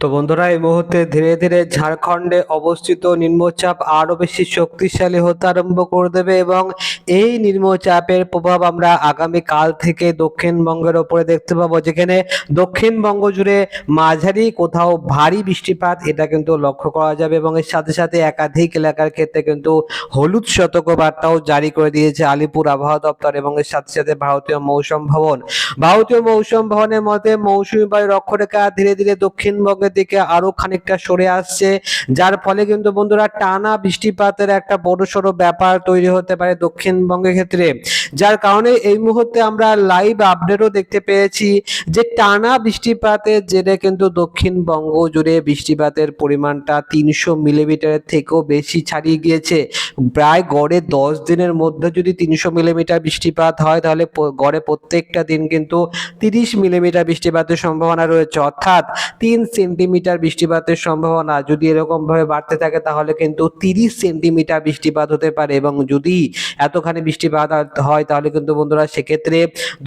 তো বন্ধুরা, এই মুহূর্তে ধীরে ধীরে ঝাড়খণ্ডে অবস্থিত নিম্নচাপ আরও বেশি শক্তিশালী হতে আরম্ভ করে দেবে এবং এই নিম্নচাপের প্রভাব আমরা আগামী কাল থেকে দক্ষিণবঙ্গের ওপরে দেখতে পাবো, যেখানে দক্ষিণবঙ্গ জুড়ে মাঝারি কোথাও ভারী বৃষ্টিপাত, এটা কিন্তু লক্ষ্য করা যাবে এবং এর সাথে সাথে একাধিক এলাকার ক্ষেত্রে কিন্তু হলুদ সতর্কবার্তাও জারি করে দিয়েছে আলিপুর আবহাওয়া দপ্তর এবং এর সাথে সাথে ভারতীয় মৌসুম ভবন। ভারতীয় মৌসুম ভবনের মতে মৌসুমী বায়ুর অক্ষরেখা ধীরে ধীরে দক্ষিণবঙ্গের দিকে আরও খানিকটা সরে আসছে, যার ফলে কিন্তু বন্ধুরা টানা বৃষ্টিপাতের একটা বড় সড়ো ব্যাপার তৈরি হতে পারে দক্ষিণবঙ্গের ক্ষেত্রে। যার কারণে এই মুহূর্তে আমরা লাইভ আপডেটও দেখতে পেয়েছি যে টানা বৃষ্টিপাতের জেরে কিন্তু দক্ষিণবঙ্গ জুড়ে বৃষ্টিপাতের পরিমাণটা তিনশো মিলিমিটারের থেকেও বেশি ছাড়িয়ে গিয়েছে। প্রায় গড়ে দশ দিনের মধ্যে যদি তিনশো মিলিমিটার বৃষ্টিপাত হয়, তাহলে গড়ে প্রত্যেকটা দিন কিন্তু তিরিশ মিলিমিটার বৃষ্টিপাতের সম্ভাবনা রয়েছে। অর্থাৎ তিন সেন্টিমিটার বৃষ্টিপাতের সম্ভাবনা যদি এরকম ভাবে বাড়তে থাকে, তাহলে কিন্তু তিরিশ সেন্টিমিটার বৃষ্টিপাত হতে পারে। এবং যদি এতখানি বৃষ্টিপাত হয়, তাহলে কিন্তু বন্ধুরা সেক্ষেত্রে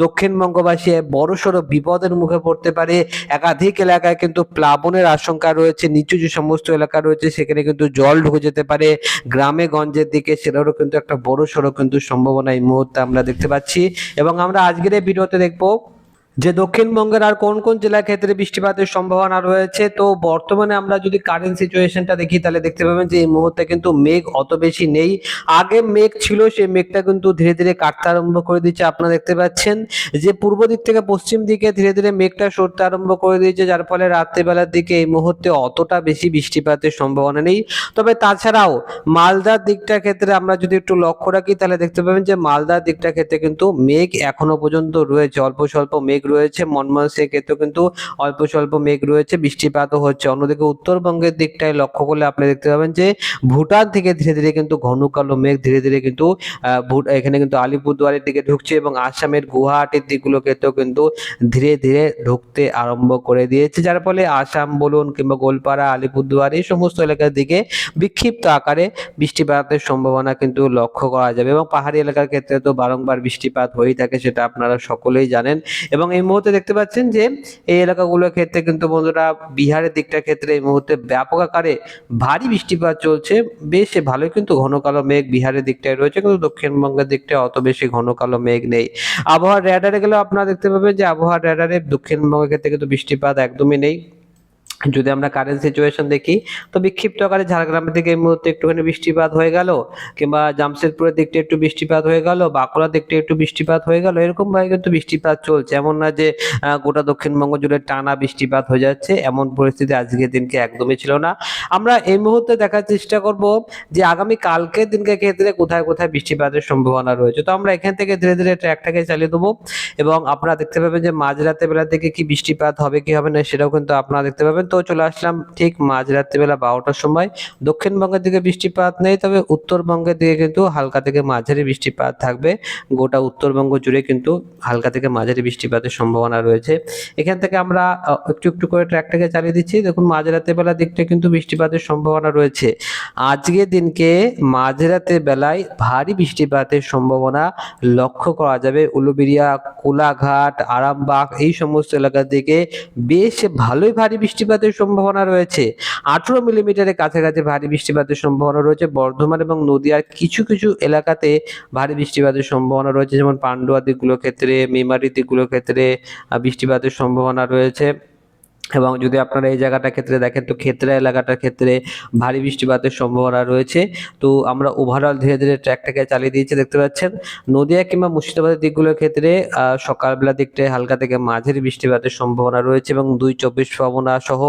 দক্ষিণবঙ্গবাসী বড়সড় বিপদের মুখে পড়তে পারে। একাধিক এলাকায় কিন্তু প্লাবনের আশঙ্কা রয়েছে, নিচু যে সমস্ত এলাকা রয়েছে, সেখানে কিন্তু জল ঢুকে যেতে পারে। গ্রামে গঞ্জের দিকে সেটারও কিন্তু একটা বড় সড়ো কিন্তু সম্ভাবনা এই মুহূর্তে আমরা দেখতে পাচ্ছি। এবং আমরা আজকের এই ভিডিওতে দেখব যে দক্ষিণবঙ্গের আর কোন কোন জেলার ক্ষেত্রে বৃষ্টিপাতের সম্ভাবনা রয়েছে? তো বর্তমানে আমরা যদি কারেন্ট সিচুয়েশনটা দেখি, তাহলে দেখতে পাবেন যে এই মুহূর্তে কিন্তু মেঘ অত বেশি নেই। আগে মেঘ ছিল, সেই মেঘটা কিন্তু ধীরে ধীরে কাটতে আরম্ভ করে দিচ্ছে আপনারা দেখতে পাচ্ছেন যে পূর্ব দিক থেকে পশ্চিম দিকে ধীরে ধীরে মেঘটা সরতে আরম্ভ করে দিয়েছে, যার ফলে রাত্রেবেলার দিকে এই মুহূর্তে অতটা বেশি বৃষ্টিপাতের সম্ভাবনা নেই। তবে তাছাড়াও মালদার দিকটার ক্ষেত্রে আমরা যদি একটু লক্ষ্য রাখি, তাহলে দেখতে পাবেন যে মালদার দিকটার ক্ষেত্রে কিন্তু মেঘ এখনও পর্যন্ত রয়েছে। অল্প স্বল্প মেঘ রয়েছে, মনমোহন সিং ক্ষেত্রেও কিন্তু অল্প স্বল্প মেঘ রয়েছে বৃষ্টিপাতও হচ্ছে। অন্যদিকে উত্তরবঙ্গের দিকটায় লক্ষ্য করলে আপনি দেখতে পাবেন যে, ভুটান থেকে ধীরে ধীরে কিন্তু ঘন কালো মেঘ, ধীরে ধীরে কিন্তু এখানে কিন্তু আলিপুরদুয়ারের দিকে ঢুকছে এবং আসামের গুয়াহাটির দিকগুলো ক্ষেত্রেও কিন্তু ধীরে ধীরে ঢুকতে আরম্ভ করে দিয়েছে। যার ফলে আসাম বলুন কিংবা গোলপাড়া, আলিপুরদুয়ার এই সমস্ত এলাকার দিকে বিক্ষিপ্ত আকারে বৃষ্টিপাতের সম্ভাবনা কিন্তু লক্ষ্য করা যাবে এবং পাহাড়ি এলাকার ক্ষেত্রে তো বারংবার বৃষ্টিপাত হয়েই থাকে, সেটা আপনারা সকলেই জানেন এবং এই মুহূর্তে দেখতে পাচ্ছেন যে এই এলাকাগুলোর ক্ষেত্রে কিন্তু বন্ধুরা বিহারের দিকটার ক্ষেত্রে এই মুহূর্তে ব্যাপক আকারে ভারী বৃষ্টিপাত চলছে। বেশ ভালোই কিন্তু ঘন কালো মেঘ বিহারের দিকটায় রয়েছে, কিন্তু দক্ষিণবঙ্গের দিকটায় অত বেশি ঘন কালো মেঘ নেই। আবহাওয়ার র্যাডারে গেলেও আপনারা দেখতে পাবেন যে আবহাওয়ার র্যাডারে দক্ষিণবঙ্গের ক্ষেত্রে কিন্তু বৃষ্টিপাত একদমই নেই। যদি আমরা কারেন্ট সিচুয়েশন দেখি, তো বিক্ষিপ্ত আকারে ঝাড়গ্রামের দিকে এই মুহূর্তে একটুখানি বৃষ্টিপাত হয়ে গেল, কিংবা জামশেদপুরের দিকটা একটু বৃষ্টিপাত হয়ে গেল, বাঁকুড়ার দিকটা একটু বৃষ্টিপাত হয়ে গেল এরকম ভাবে কিন্তু বৃষ্টিপাত চলছে। এমন না যে গোটা দক্ষিণবঙ্গ জুড়ে টানা বৃষ্টিপাত হয়ে যাচ্ছে, এমন পরিস্থিতি আজকের দিনকে একদমই ছিল না। আমরা এই মুহূর্তে দেখার চেষ্টা করব যে আগামী কালকের দিনকে ক্ষেত্রে কোথায় কোথায় বৃষ্টিপাতের সম্ভাবনা রয়েছে। তো আমরা এখান থেকে ধীরে ধীরে ট্র্যাকটাকে চালিয়ে দেবো এবং আপনারা দেখতে পাবেন যে মাঝরাতে বেলা থেকে কি বৃষ্টিপাত হবে, কি হবে না, সেটাও কিন্তু আপনারা দেখতে পাবেন। তো চলে আসলাম ঠিক মাঝরাতে বেলা বারোটার সময়। দক্ষিণবঙ্গের দিকে বৃষ্টিপাত নেই, তবে উত্তরবঙ্গের দিকে কিন্তু হালকা থেকে মাঝারি বৃষ্টিপাত থাকবে। গোটা উত্তরবঙ্গ জুড়ে কিন্তু হালকা থেকে মাঝারি বৃষ্টিপাতের সম্ভাবনা রয়েছে। এখান থেকে আমরা একটু একটু করে ট্র্যাকটাকে চালিয়ে দিচ্ছি। দেখুন মাঝরাতে বেলা দিকটা কিন্তু বৃষ্টিপাতের সম্ভাবনা রয়েছে। আজকের দিনকে মাঝরাতে বেলায় ভারী বৃষ্টিপাতের সম্ভাবনা লক্ষ্য করা যাবে। উলুবেড়িয়া, কোলাঘাট, আরামবাগ এই সমস্ত এলাকার দিকে বেশ ভালোই ভারী বৃষ্টিপাতের সম্ভাবনা রয়েছে। আঠেরো মিলিমিটারের কাছাকাছি ভারী বৃষ্টিপাতের সম্ভাবনা রয়েছে। বর্ধমান এবং নদিয়ার কিছু কিছু এলাকাতে ভারী বৃষ্টিপাতের সম্ভাবনা রয়েছে। যেমন পান্ডুয়া দিকগুলোর ক্ষেত্রে, মেমারি দিকগুলোর ক্ষেত্রে বৃষ্টিপাতের সম্ভাবনা রয়েছে। এবং যদি আপনারা এই জায়গাটার ক্ষেত্রে দেখেন, তো ক্ষেত্রা এলাকাটার ক্ষেত্রে ভারী বৃষ্টিপাতের সম্ভাবনা রয়েছে। তো আমরা ওভারঅল ধীরে ধীরে ট্র্যাকটাকে চালিয়ে দিয়েছি, দেখতে পাচ্ছেন। নদিয়া কিংবা মুর্শিদাবাদের দিকগুলোর ক্ষেত্রে সকালবেলা দিকটায় হালকা থেকে মাঝের বৃষ্টিপাতের সম্ভাবনা রয়েছে এবং দুই চব্বিশ পরগনা সহ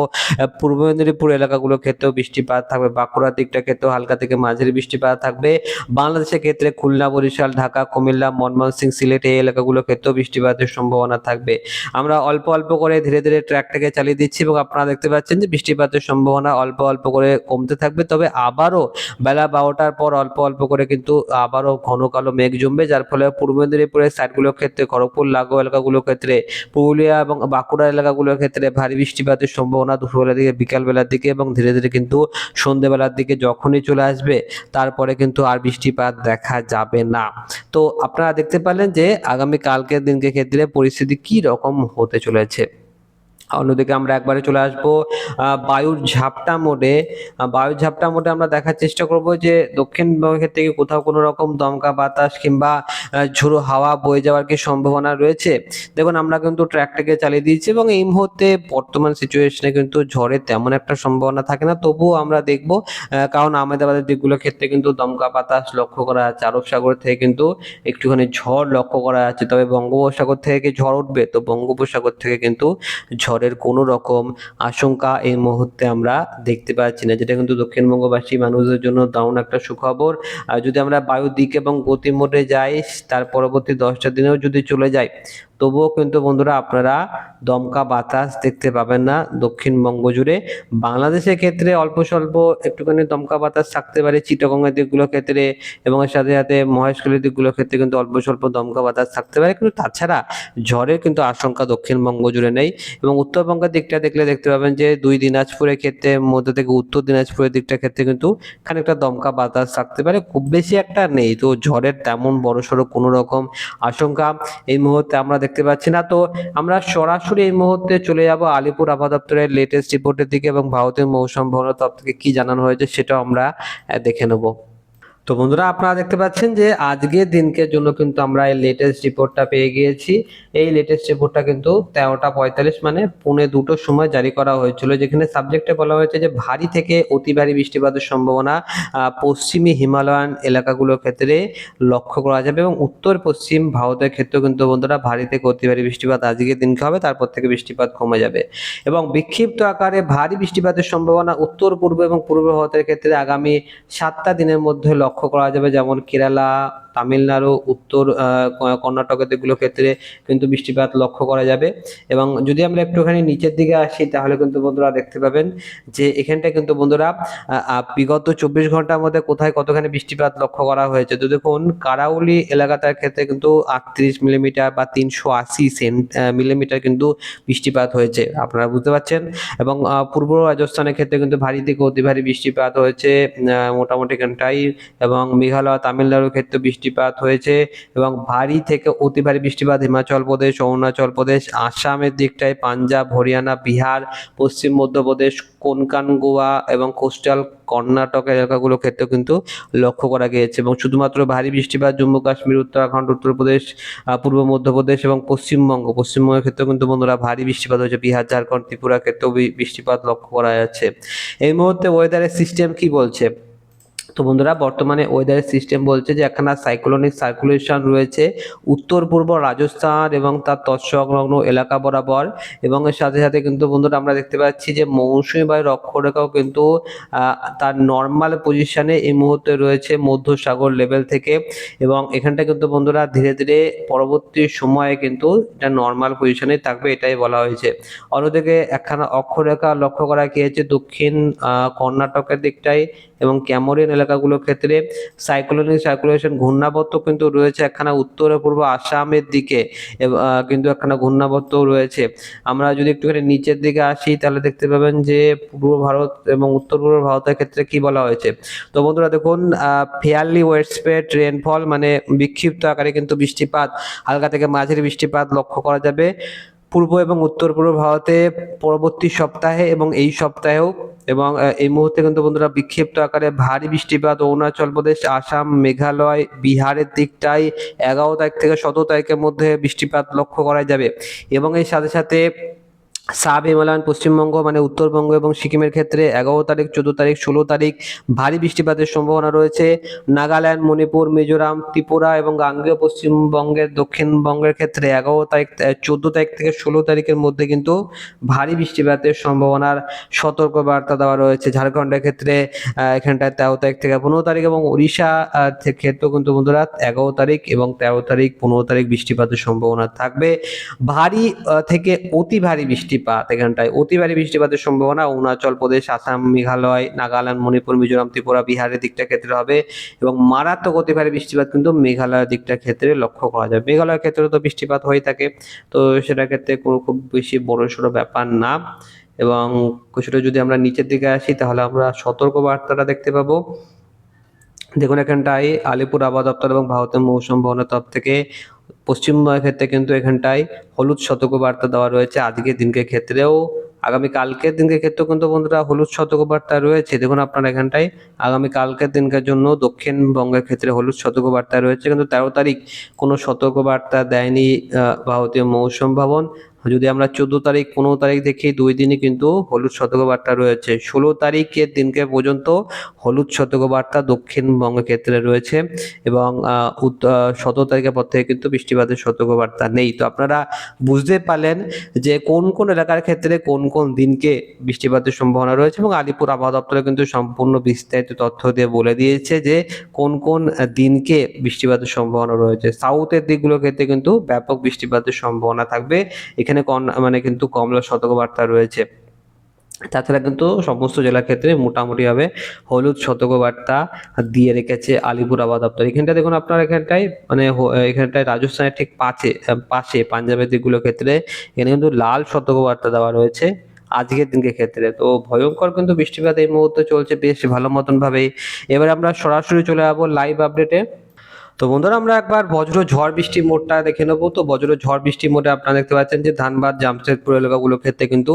পূর্ব মেদিনীপুর এলাকাগুলোর ক্ষেত্রেও বৃষ্টিপাত থাকবে। বাঁকুড়ার দিকটা ক্ষেত্রেও হালকা থেকে মাঝারি বৃষ্টিপাত থাকবে। বাংলাদেশের ক্ষেত্রে খুলনা, বরিশাল, ঢাকা, কুমিল্লা, মনমোহন সিলেট এই এলাকাগুলোর ক্ষেত্রেও বৃষ্টিপাতের সম্ভাবনা থাকবে। আমরা অল্প অল্প করে ধীরে ধীরে ট্র্যাকটাকে চালিয়ে দিচ্ছি এবং আপনারা দেখতে পাচ্ছেন যে বৃষ্টিপাতের সম্ভাবনা অল্প অল্প করে কমতে থাকবে। তবে আবারও বেলা বারোটার পর অল্প অল্প করে কিন্তু আবারও ঘন কালো মেঘ জমবে, যার ফলে পূর্ব মেদিনীপুরের সাইডগুলোর ক্ষেত্রে, খড়গপুর, লাগোয়া এলাকাগুলোর ক্ষেত্রে, পুরুলিয়া এবং বাঁকুড়া এলাকাগুলোর ক্ষেত্রে ভারী বৃষ্টিপাতের সম্ভাবনা দুপুরবেলার দিকে, বিকালবেলার দিকে এবং ধীরে ধীরে কিন্তু সন্ধ্যেবেলার দিকে যখনই চলে আসবে, তারপরে কিন্তু আর বৃষ্টিপাত দেখা যাবে না। তো আপনারা দেখতে পারলেন যে আগামী কালকের দিনকে ক্ষেত্রে পরিস্থিতি কি রকম হতে চলেছে। অন্যদিকে আমরা একবারে চলে আসব বায়ুর ঝাপটা মোডে। বায়ুর ঝাপটা মোডে আমরা দেখার চেষ্টা করব যে দক্ষিণবঙ্গের থেকে কোথাও কোনো রকম দমকা বাতাস কিংবা ঝোড়ো হাওয়া বয়ে যাওয়ার কি সম্ভাবনা রয়েছে? দেখুন, আমরা কিন্তু ট্র্যাকটাকে চালিয়ে দিয়েছি এবং এই মুহূর্তে বর্তমান সিচুয়েশনে কিন্তু ঝড়ের তেমন একটা সম্ভাবনা থাকে না। তবুও আমরা দেখব কারণ আহমেদাবাদের দিকগুলোর ক্ষেত্রে কিন্তু দমকা বাতাস লক্ষ্য করা যাচ্ছে। আরব সাগর থেকে কিন্তু একটুখানি ঝড় লক্ষ্য করা যাচ্ছে। তবে বঙ্গোপসাগর থেকে ঝড় উঠবে, তো বঙ্গোপসাগর থেকে কিন্তু ঝড়ের কোনো রকম আশঙ্কা এই মুহূর্তে আমরা দেখতে পাচ্ছি না। যেটা কিন্তু দক্ষিণবঙ্গবাসী মানুষের জন্য দারুণ একটা সুখবর। আর যদি আমরা বায়ু দিক এবং গতিমোটে যাই, তার পরবর্তী দশটা দিনেও যদি চলে যাই তবুও কিন্তু বন্ধুরা আপনারা দমকা বাতাস দেখতে পাবেন না দক্ষিণবঙ্গ জুড়ে। বাংলাদেশের ক্ষেত্রে অল্প স্বল্প একটুখানি দমকা বাতাস থাকতে পারে, চিটাগঙ্গের দিকগুলোর ক্ষেত্রে এবং এর সাথে সাথে মহেশখালীর দিকগুলোর ক্ষেত্রে কিন্তু অল্প স্বল্প দমকা বাতাস থাকতে পারে। কিন্তু তাছাড়া ঝড়ের কিন্তু আশঙ্কা দক্ষিণবঙ্গ জুড়ে নেই এবং উত্তরবঙ্গের দিকটা দেখলে দেখতে পাবেন যে দুই দিনাজপুরের ক্ষেত্রে মধ্যে থেকে উত্তর দিনাজপুরের দিকটার ক্ষেত্রে কিন্তু খানিকটা দমকা বাতাস থাকতে পারে। খুব বেশি একটা নেই। তো ঝড়ের তেমন বড় সড়ো কোনো রকম আশঙ্কা এই মুহূর্তে আমরা দেখতে পাচ্ছি না। তো আমরা সরাসরি এই মুহূর্তে চলে যাব আলিপুর আবহাওয়া দপ্তরের লেটেস্ট রিপোর্টের দিকে এবং ভারতীয় মৌসুম ভবনের তরফ থেকে কি জানানো হয়েছে সেটাও আমরা দেখে নেব। তো বন্ধুরা, আপনারা দেখতে পাচ্ছেন যে আজকের দিনকের জন্য কিন্তু আমরা এই লেটেস্ট রিপোর্টটা পেয়ে গিয়েছি। এই লেটেস্ট রিপোর্টটা কিন্তু তেরোটা পঁয়তাল্লিশ মানে পৌনে দুটোর সময় জারি করা হয়েছিল, যেখানে সাবজেক্টে বলা হয়েছে যে ভারী থেকে অতি ভারী বৃষ্টিপাতের সম্ভাবনা পশ্চিমী হিমালয়ান এলাকাগুলোর ক্ষেত্রে লক্ষ্য করা যাবে এবং উত্তর পশ্চিম ভারতের ক্ষেত্রেও কিন্তু বন্ধুরা ভারী থেকে অতি ভারী বৃষ্টিপাত আজকের দিনকে হবে, তারপর থেকে বৃষ্টিপাত কমে যাবে। এবং বিক্ষিপ্ত আকারে ভারী বৃষ্টিপাতের সম্ভাবনা উত্তর পূর্ব এবং পূর্ব ভারতের ক্ষেত্রে আগামী সাতটা দিনের মধ্যে লক্ষ্য করা যাবে যেমন কেরালা তামিলনাড়ু, উত্তর কর্ণাটকের দিকগুলোর ক্ষেত্রে কিন্তু বৃষ্টিপাত লক্ষ্য করা যাবে। এবং যদি আমরা একটুখানি নিচের দিকে আসি, তাহলে কিন্তু বন্ধুরা দেখতে পাবেন যে এখানটা কিন্তু বন্ধুরা বিগত চব্বিশ ঘণ্টার মধ্যে কোথায় কতখানি বৃষ্টিপাত লক্ষ্য করা হয়েছে। তো দেখুন, কারাউলি এলাকাটার ক্ষেত্রে কিন্তু আটত্রিশ মিলিমিটার বা তিনশো আশি সেন্ট মিলিমিটার কিন্তু বৃষ্টিপাত হয়েছে, আপনারা বুঝতে পারছেন। এবং পূর্ব রাজস্থানের ক্ষেত্রে কিন্তু ভারী থেকে অতি ভারী বৃষ্টিপাত হয়েছে মোটামুটি এখানটাই। এবং মেঘালয়, তামিলনাড়ুর ক্ষেত্রে বৃষ্টিপাত হয়েছে এবং ভারী থেকে অতি ভারী বৃষ্টিপাত হিমাচল প্রদেশ, অরুণাচল প্রদেশ, আসামের দিকটায় পাঞ্জাব, হরিয়ানা, বিহার, পশ্চিম মধ্যপ্রদেশ কোনকান গোয়া এবং কোস্টাল কর্ণাটক এলাকাগুলোর ক্ষেত্রে কিন্তু লক্ষ্য করা গিয়েছে। এবং শুধুমাত্র ভারী বৃষ্টিপাত জম্মু কাশ্মীর, উত্তরাখণ্ড, উত্তরপ্রদেশ পূর্ব মধ্যপ্রদেশ এবং পশ্চিমবঙ্গ। পশ্চিমবঙ্গের ক্ষেত্রে কিন্তু বন্ধুরা ভারী বৃষ্টিপাত হয়েছে। বিহার, ঝাড়খণ্ড ত্রিপুরা ক্ষেত্রেও বৃষ্টিপাত লক্ষ্য করা যাচ্ছে। এই মুহূর্তে ওয়েদারের সিস্টেম কি বলছে? তো বন্ধুরা, বর্তমানে ওয়েদারের সিস্টেম বলছে যে একখানা সাইক্লোনিক সার্কুলেশন রয়েছে উত্তর, পূর্ব রাজস্থান এবং তার তৎসংলগ্ন এলাকা বরাবর এবং এর সাথে সাথে কিন্তু বন্ধুরা আমরা দেখতে পাচ্ছি যে মৌসুমী বায়ুর অক্ষরেখাও কিন্তু তার নর্মাল পজিশনে এই মুহূর্তে রয়েছে মধ্য সাগর লেভেল থেকে এবং এখানটা কিন্তু বন্ধুরা ধীরে ধীরে পরবর্তী সময়ে কিন্তু এটা নর্মাল পজিশনে থাকবে এটাই বলা হয়েছে। অন্যদিকে একখানা অক্ষরেখা লক্ষ্য করা গিয়েছে দক্ষিণ কর্ণাটকের দিকটায় এবং ক্যামোরিয়ান এলাকাগুলোর ক্ষেত্রে সাইক্লোনিক সার্কুলেশন ঘূর্ণাবর্ত কিন্তু রয়েছে একখানা উত্তর পূর্ব আসামের দিকে কিন্তু একখানা ঘূর্ণাবর্ত রয়েছে। আমরা যদি একটুখানি নিচের দিকে আসি, তাহলে দেখতে পাবেন যে পূর্ব ভারত এবং উত্তর পূর্ব ভারতের ক্ষেত্রে কি বলা হয়েছে। তো বন্ধুরা দেখুন ফেয়ারলি ওয়েস্টস্পেড রেনফল মানে বিক্ষিপ্ত আকারে কিন্তু বৃষ্টিপাত, হালকা থেকে মাঝের বৃষ্টিপাত লক্ষ্য করা যাবে। পূর্ব এবং উত্তর পূর্ব ভারতে পরবর্তী সপ্তাহে এবং এই সপ্তাহেও এবং এই মুহূর্তে কিন্তু বন্ধুরা বিক্ষিপ্ত আকারে ভারী বৃষ্টিপাত, অরুণাচল প্রদেশ, আসাম, মেঘালয়, বিহারের দিকটায় এগারো তারিখ থেকে সতেরো তারিখের মধ্যে বৃষ্টিপাত লক্ষ্য করা যাবে। এবং এর সাথে সাথে সাব হিমালয়ান, পশ্চিমবঙ্গ মানে উত্তরবঙ্গ এবং সিকিমের ক্ষেত্রে এগারো তারিখ, চোদ্দ তারিখ, ষোলো তারিখ ভারী বৃষ্টিপাতের সম্ভাবনা রয়েছে। নাগাল্যান্ড, মণিপুর, মিজোরাম, ত্রিপুরা এবং গাঙ্গেয় পশ্চিমবঙ্গের, দক্ষিণবঙ্গের ক্ষেত্রে এগারো তারিখ চোদ্দ তারিখ থেকে ষোলো তারিখের মধ্যে কিন্তু ভারী বৃষ্টিপাতের সম্ভাবনার সতর্ক বার্তা দেওয়া রয়েছে। ঝাড়খণ্ডের ক্ষেত্রে এখানটায় তেরো তারিখ থেকে পনেরো তারিখ এবং উড়িষ্যা ক্ষেত্রেও কিন্তু বন্ধুরা এগারো তারিখ এবং তেরো তারিখ, পনেরো তারিখ বৃষ্টিপাতের সম্ভাবনা থাকবে। ভারী থেকে অতি ভারী বৃষ্টিপাত, এখানটায় অতি ভারী বৃষ্টিপাতের সম্ভাবনা। অরুণাচল প্রদেশ, আসাম, মেঘালয়, নাগাল্যান্ড, মণিপুর, মিজোরাম, ত্রিপুরা, বিহারের দিকটা ক্ষেত্রে হবে এবং মারাত্মক অতি ভারী বৃষ্টিপাত কিন্তু মেঘালয়ের দিকটার ক্ষেত্রে লক্ষ্য করা যায় মেঘালয়ের ক্ষেত্রে তো বৃষ্টিপাত হয়ে থাকে, তো সেটার ক্ষেত্রে কোনো খুব বেশি বড় সড়ো ব্যাপার না এবং কিছুটা যদি আমরা নিচের দিকে আসি, তাহলে আমরা সতর্ক বার্তাটা দেখতে পাবো। দেখুন, এখানটায় আলিপুর আবহাওয়া দপ্তর এবং ভারতের মৌসুম ভবনের তরফ থেকে পশ্চিমবঙ্গের ক্ষেত্রে কিন্তু এখানটায় হলুদ সতর্কবার্তা দেওয়া রয়েছে। আজকের দিনকে ক্ষেত্রেও, আগামী কালকের দিনকে ক্ষেত্রেও কিন্তু বন্ধুরা হলুদ সতর্কবার্তা রয়েছে। দেখুন, আপনার এখানটায় আগামী কালকের দিনকার জন্য দক্ষিণবঙ্গের ক্ষেত্রে হলুদ সতর্কবার্তা রয়েছে। কিন্তু তেরো তারিখ কোনো সতর্কবার্তা দেয়নি ভারতীয় মৌসুম ভবন। যদি আমরা চোদ্দ তারিখ, পনেরো তারিখ দেখি, দুই দিনই কিন্তু হলুদ সতর্কবার্তা রয়েছে। ষোলো তারিখের দিনকে পর্যন্ত হলুদ সতর্কবার্তা দক্ষিণবঙ্গের ক্ষেত্রে রয়েছে এবং সতেরো তারিখের পর থেকে কিন্তু বৃষ্টিপাতের সতর্কবার্তা নেই। তো আপনারা বুঝতে পারলেন যে কোন কোন এলাকার ক্ষেত্রে কোন কোন দিনকে বৃষ্টিপাতের সম্ভাবনা রয়েছে এবং আলিপুর আবহাওয়া দপ্তরে কিন্তু সম্পূর্ণ বিস্তারিত তথ্য দিয়ে বলে দিয়েছে যে কোন কোন দিনকে বৃষ্টিপাতের সম্ভাবনা রয়েছে। সাউথের দিকগুলোর ক্ষেত্রে কিন্তু ব্যাপক বৃষ্টিপাতের সম্ভাবনা থাকবে। এখানে কন মানে কিন্তু কমলা সতর্কবার্তা রয়েছে। তাছাড়া কিন্তু সমস্ত জেলার ক্ষেত্রে মোটামুটিভাবে হলুদ সতর্কবার্তা দিয়ে রেখেছে আলিপুর আবহাওয়া দপ্তর। এখানটা দেখুন আপনার এখানটায় মানে এখানটায় রাজস্থানের ঠিক পাশে পাশে পাঞ্জাবের দিকগুলোর ক্ষেত্রে এখানে কিন্তু লাল সতর্কবার্তা দেওয়া রয়েছে আজকের দিনকে ক্ষেত্রে। তো ভয়ঙ্কর কিন্তু বৃষ্টিপাত এই মুহূর্তে চলছে বেশ ভালো মতন ভাবেই এবার আমরা সরাসরি চলে যাব লাইভ আপডেটে তো বন্ধুরা, আমরা একবার বজ্র ঝড় বৃষ্টি মোডটা দেখে নেব। তো বজ্র ঝড় বৃষ্টি মোডে আপনারা দেখতে পাচ্ছেন যে ধানবাদ, জামশেদপুর এলাকাগুলোর ক্ষেত্রে কিন্তু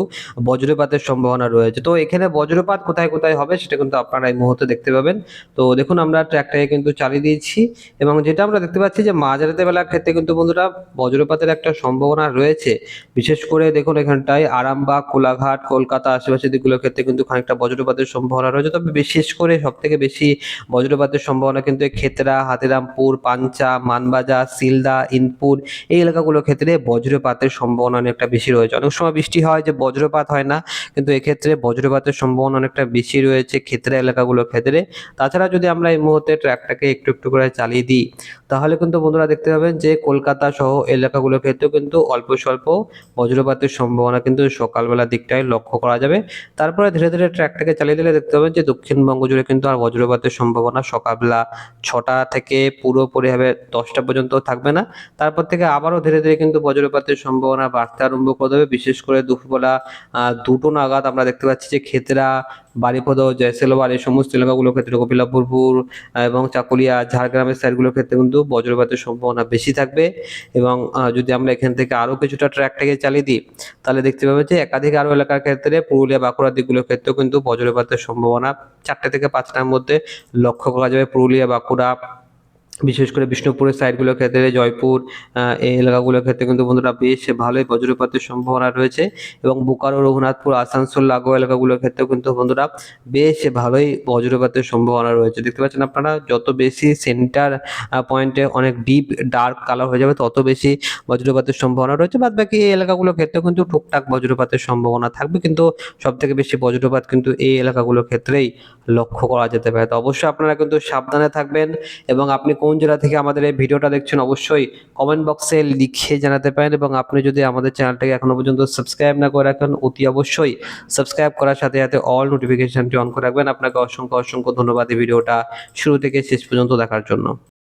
বজ্রপাতের সম্ভাবনা রয়েছে। তো এখানে বজ্রপাত কোথায় কোথায় হবে সেটা কিন্তু আপনারা এই মুহূর্তে দেখতে পাবেন। তো দেখুন, আমরা ট্র্যাকটাকে কিন্তু চালিয়ে দিয়েছি এবং যেটা আমরা দেখতে পাচ্ছি যে মাঝরাতে বেলার ক্ষেত্রে কিন্তু বন্ধুরা বজ্রপাতের একটা সম্ভাবনা রয়েছে। বিশেষ করে দেখুন, এখানটায় আরামবাগ, কোলাঘাট, কলকাতা আশেপাশে দিকগুলোর ক্ষেত্রে কিন্তু খানিকটা বজ্রপাতের সম্ভাবনা রয়েছে। তবে বিশেষ করে সব থেকে বেশি বজ্রপাতের সম্ভাবনা কিন্তু ক্ষেত্রা হাতিরামপুর পাঞ্চা মানবাজার সিলদা, ইনপুর, এই এলাকাগুলোর ক্ষেত্রে বজ্রপাতের সম্ভাবনা অনেকটা বেশি রয়েছে। অনেক সময় বৃষ্টি হয় যে বজ্রপাত হয় না, কিন্তু এক্ষেত্রে বজ্রপাতের সম্ভাবনা অনেকটা বেশি রয়েছে ক্ষেত্রে এলাকাগুলোর ক্ষেত্রে। তাছাড়া যদি আমরা এই মুহূর্তে ট্র্যাকটাকে একটু একটু করে চালিয়ে দিই, তাহলে কিন্তু বন্ধুরা দেখতে পাবেন যে কলকাতা সহ এলাকাগুলোর ক্ষেত্রেও কিন্তু অল্প স্বল্প বজ্রপাতের সম্ভাবনা কিন্তু সকালবেলার দিকটায় লক্ষ্য করা যাবে। তারপরে ধীরে ধীরে ট্র্যাকটাকে চালিয়ে দিলে দেখতে পাবেন যে দক্ষিণবঙ্গ জুড়ে কিন্তু আর বজ্রপাতের সম্ভাবনা সকালবেলা ছটা থেকে পুরোপুরিভাবে দশটা পর্যন্ত থাকবে না। তারপর থেকে আবারও ধীরে ধীরে কিন্তু বজ্রপাতের সম্ভাবনা বাড়তে আরম্ভ করে দেবে বিশেষ করে দুপুরবেলা দুটো নাগাদ আমরা দেখতে পাচ্ছি যে ক্ষেত্রা বারিপদ জয়সেলবার এই সমস্ত এলাকাগুলোর ক্ষেত্রে কপিলাপুরপুর এবং চাকুলিয়া, ঝাড়গ্রামের সাইডগুলোর ক্ষেত্রে কিন্তু বজ্রপাতের সম্ভাবনা বেশি থাকবে। এবং যদি আমরা এখান থেকে আরও কিছুটা ট্র্যাকটাকে চালিয়ে দিই, তাহলে দেখতে পাবে যে একাধিক আরও এলাকার ক্ষেত্রে পুরুলিয়া, বাঁকুড়ার দিকগুলোর ক্ষেত্রেও কিন্তু বজ্রপাতের সম্ভাবনা চারটে থেকে পাঁচটার মধ্যে লক্ষ্য করা যাবে। পুরুলিয়া, বাঁকুড়া বিশেষ করে বিষ্ণুপুরের সাইডগুলোর ক্ষেত্রে, জয়পুর এই এলাকাগুলোর ক্ষেত্রে কিন্তু বন্ধুরা বেশ ভালোই বজ্রপাতের সম্ভাবনা রয়েছে এবং বোকারো, রঘুনাথপুর, আসানসোল, লাগোয়া এলাকাগুলোর ক্ষেত্রেও কিন্তু বন্ধুরা বেশ ভালোই বজ্রপাতের সম্ভাবনা রয়েছে। দেখতে পাচ্ছেন আপনারা, যত বেশি সেন্টার পয়েন্টে অনেক ডিপ ডার্ক কালার হয়ে যাবে, তত বেশি বজ্রপাতের সম্ভাবনা রয়েছে। বাদ বাকি এই এলাকাগুলোর ক্ষেত্রেও কিন্তু টুকটাক বজ্রপাতের সম্ভাবনা থাকবে, কিন্তু সব থেকে বেশি বজ্রপাত কিন্তু এই এলাকাগুলোর ক্ষেত্রেই লক্ষ্য করা যেতে পারে। তো অবশ্যই আপনারা কিন্তু সাবধানে থাকবেন এবং আপনি কোন জেলা থেকে আমাদের এই ভিডিওটা দেখছেন অবশ্যই কমেন্ট বক্সে লিখে জানাতে পারেন এবং আপনি যদি আমাদের চ্যানেলটাকে এখনও পর্যন্ত সাবস্ক্রাইব না করে রাখেন, অতি অবশ্যই সাবস্ক্রাইব করার সাথে সাথে অল নোটিফিকেশনটি অন করে রাখবেন। আপনাকে অসংখ্য অসংখ্য ধন্যবাদ এই ভিডিওটা শুরু থেকে শেষ পর্যন্ত দেখার জন্য।